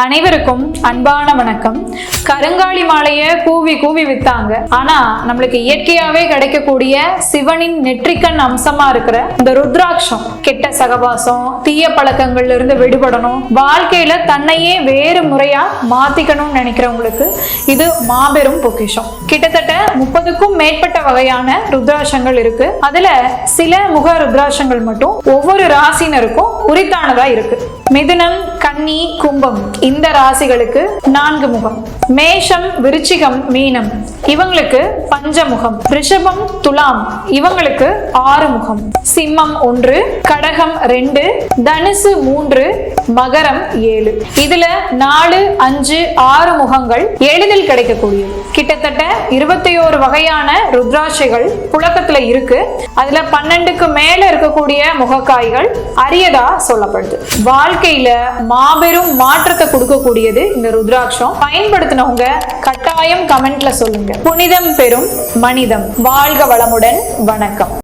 அனைவருக்கும் அன்பான வணக்கம். கருங்காலி மாலைய கூவி கூவி வித்தாங்க. ஆனா நம்மளுக்கு இயற்கையாவே கிடைக்கக்கூடிய சிவனின் நெற்றிக்கண் அம்சமா இருக்கிற இந்த ருத்ராட்சம் கெட்ட சகவாசம் தீய பழக்கங்கள்ல இருந்து விடுபடணும் வாழ்க்கையில தன்னையே வேறு முறையா மாத்திக்கணும்னு நினைக்கிறவங்களுக்கு இது மாபெரும் பொக்கிஷம். கிட்டத்தட்ட முப்பதுக்கும் மேற்பட்ட வகையான ருத்ராட்சங்கள் இருக்கு. அதுல சில முக ருத்ராட்சங்கள் மட்டும் ஒவ்வொரு ராசினருக்கும் உரித்தானதா இருக்கு. மிதுனம் கன்னி கும்பம். இந்த ராசிகளுக்கு நான்கு முகம். மேஷம் விருச்சிகம் மீனம். இவங்களுக்கு பஞ்சமுகம். ரிஷபம் துலாம். இவங்களுக்கு ஆறு முகம் சிம்மம் ஒன்று கடகம் ரெண்டு தனுசு மூன்று மகரம் ஏழு. இதுல நாலு அஞ்சு ஆறு முகங்கள் எளிதில் கிடைக்கக்கூடியது. கிட்டத்தட்ட இருபத்தி ஓரு வகையான ருத்ராட்சைகள் புழக்கத்துல இருக்கு. அதுல பன்னெண்டுக்கு மேல இருக்கக்கூடிய முகக்காய்கள் அரியதா சொல்லப்படுது. வாழ்க்கையில மாபெரும் மாற்றத்தை கொடுக்கக்கூடியது இந்த ருத்ராட்சம். பயன்படுத்தினவங்க கட்டாயம் கமெண்ட்ல சொல்லுங்க. புனிதம் பெறும் மனிதம். வாழ்க வளமுடன். வணக்கம்.